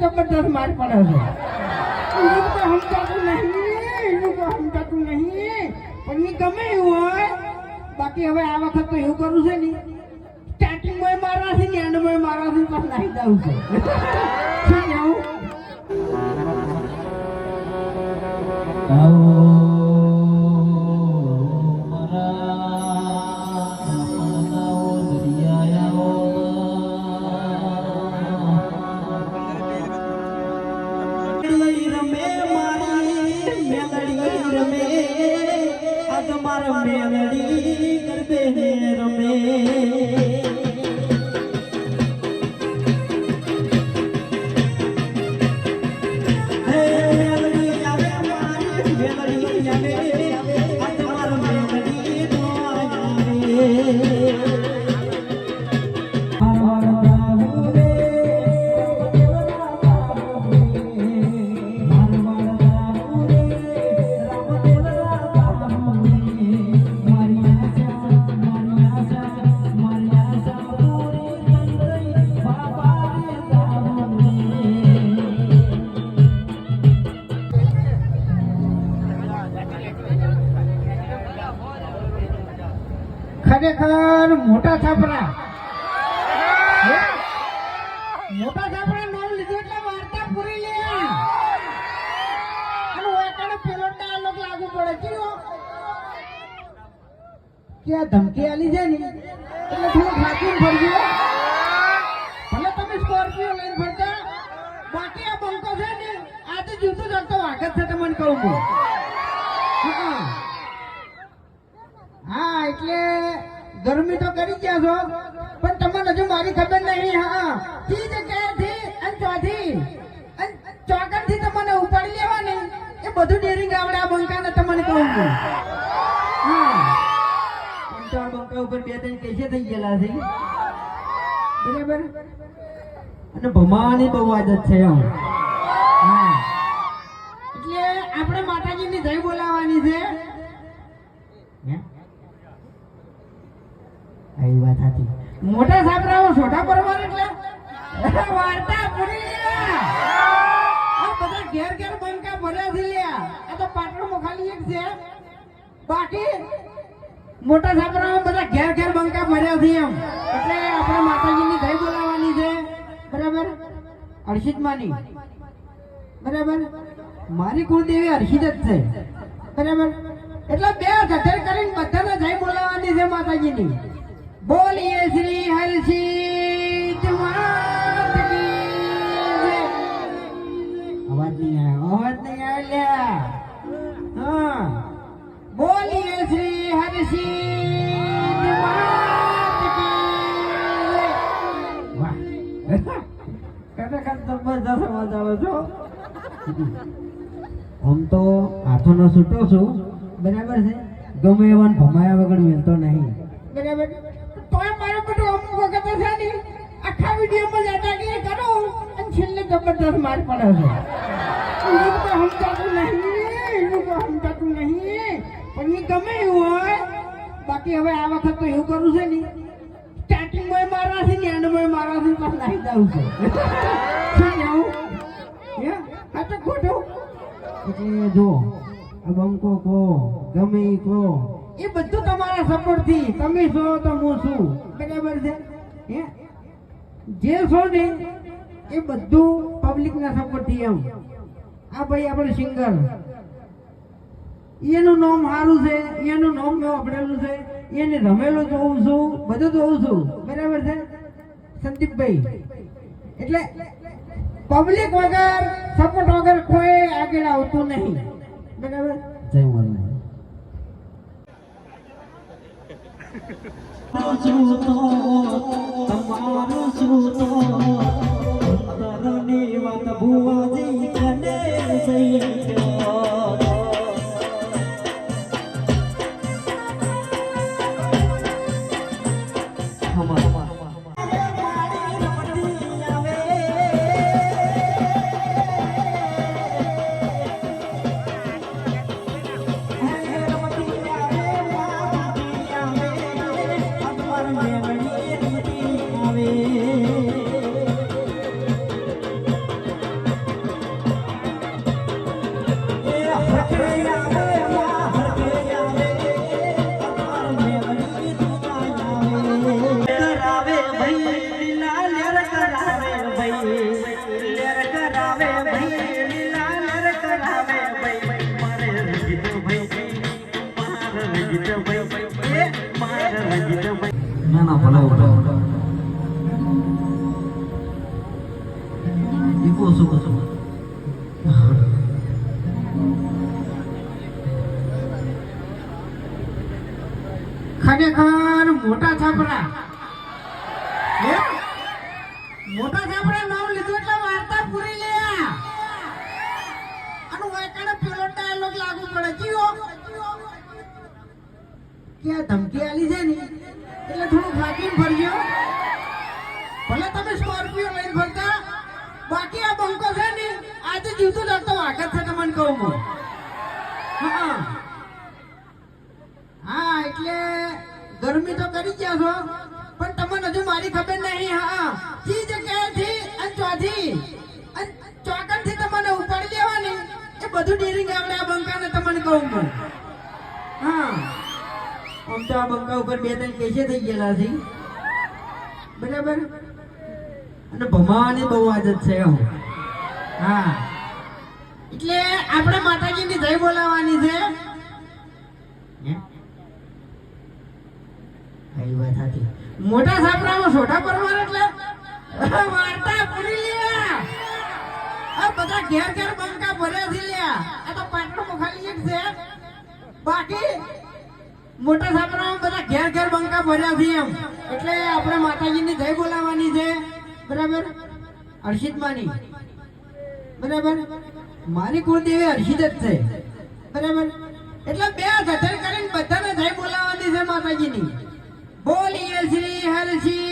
જબરદસ્ત માર પડે છે. તો સમજાતું નહીં એનું તો સમજાતું નહીં. પણ એ ગમે એવું હોય. બાકી હવે આ વખત તો એવું કરું છે ને સ્ટાર્ટિંગમાં મારવા છે ને એન્ડમાં મારવા છે, પણ નાહી દઉં છું. શું लड़ी करते हैं ખરેખર મોટા છાપરા. મોટા છાપરા નામ લીધું એટલે વાર્તા પૂરી લે. અને એકડે પેલો ડાયલોગ લાગુ પડે. ચિયો કે ધમકી આલી છે ને એટલે થોડું ખાતું ફરજો. ભલે તમે સ્કોર્પિયો લઈને ફરતા. બાકી આ બંકો છે ને આ તો જૂતું જતો વાગત છે તમને કહું છું. હા, એટલે ગરમી તો કરી ગયા છો પણ તમને હજુ મારી ખબર નહીં હા. તી જગ્યાએથી અને ચોથી અને ચોકરથી તમને ઉપાડી લેવાની. એ બધું ડેરિંગ આવડે આ બંકાને તમને કહું છું. હા. પણ બંકા ઉપર બે ત્રણ કેસે થઈ ગયેલા છે. બરાબર? અને ભમાવાની બહુ આદત છે એમ. હા. એટલે આપણે માતાજીની જય બોલાવાની છે હે આવી વાત મોટા સાપરાઓ છોટા પરવાર એટલે? વાર્તા પૂરી આ બધા ઘેર ઘેર બંકા ભર્યા છે લ્યા. આ તો પાટણમાં ખાલી એક છે. બાકી મોટા સાપરાઓ બધા ઘેર ઘેર બંકા ભર્યા છે એમ. એટલે આપણે માતાજીની દહીં બોલાવવાની છે. બરાબર? હર્ષિત માની. બરાબર? મારી કુળદેવી હર્ષિત જ છે. બરાબર? એટલે બે જઠર કરીને બધાને જય બોલાવવાની છે માતાજીની. બોલીએ શ્રી જય. અવાજ નહીં આવ્યો, અવાજ નહીં બોલીએ શ્રી હરસિંહ. ખરેખર જબરદસ્ત અવાજ આમ તો હાથોનો છૂટો છું. બરાબર છે? ગમે એવા ભમાયા વગર મેલતો નહીં. બરાબર. તોય મારો બધું અમુક વખત છે ને આખા વિડીયોમાં દાદાગીરી કરો અને છેલ્લે જબરદસ્ત માર પડે છે. એનું તો સમજાતું નહીં, એવું તો સમજાતું નહીં. પણ એ ગમે એવું હોય, બાકી હવે આ વખત તો એવું કરું છે ને સ્ટાર્ટિંગમાં મારવા છે ને એન્ડમાં મારવા છે પછી નાહી જવું છે. શું કેવું હે? તો ખોટું. એટલે જો, આ બંકો કો ગમે ઈ કો એ બધું તમારા સપોર્ટથી તમે છો તો હું છું. બરાબર છે? હે? જે છો ને, એ બધું પબ્લિક ના સપોર્ટથી એમ. આ ભાઈ આપણે સિંગર એનું નામ સારું છે, એનું નામ મેં વાપરેલું છે, એને રમેલું જોઉં છું, બધું જોઉં છું. બરાબર છે? સંદીપભાઈ. એટલે પબ્લિક વગર સપોર્ટ વગર કોઈ આગળ આવતું નહીં. બરાબર? જય મારું શું તો તમારું શું ના ભલે ઉઠો દીપો શું કહું ખરેખર મોટા છાપરા? મોટા છાપરા નામ લીધું એટલે વાર્તા પૂરી લે અને પેલો ડાયલોગ લાગુ પડે જીઓ કે આ ધમકી આલી છે ને, એટલે થોડું ફાકીને ફરજો. ભલે તમે સ્કોર્પિયો લઈને ફરતા, બાકી આ બંકો છે ને આજે જીવતો જાગતો વાગત છે તમને કહું હું. હા. હા, એટલે ગરમી તો કરી ગયા છો, પણ તમને હજુ મારી ખબર નહીં, હા. જી જગ્યાએથી અને ચોથી. અને ચોકનથી તમને ઉપાડી લેવાની. એ બધું ડેરિંગ આવડે આ બંકાને, તમને કહું હું. હા. આ બંકા ઉપર બે ત્રણ કેસે થઈ ગયેલા છે. બરાબર? અને ભમાવાની બહુ આદત છે હું. એટલે આપણે માતાજીની જય બોલાવાની છે. મોટા સાપરામાં છોટા પરમાર એટલે? વાર્તા પૂરી લ્યા. આ બધા ઘેર ઘેર બંકા ભરે છે લ્યા. આ તો પાટણ ખાલી એક છે. બાકી મોટા સાપરામાં બધા ઘેર ઘેર બંકા ભર્યા છે એમ. એટલે આપણે માતાજીની જય બોલાવવાની છે. બરાબર? હર્ષિત માની. બરાબર? મારી કુળદેવી હર્ષિત જ છે. બરાબર? એટલે બે ગધર કરીને બધાને જય બોલાવવાની છે માતાજીની. બોલીએ શ્રી હરસિંહ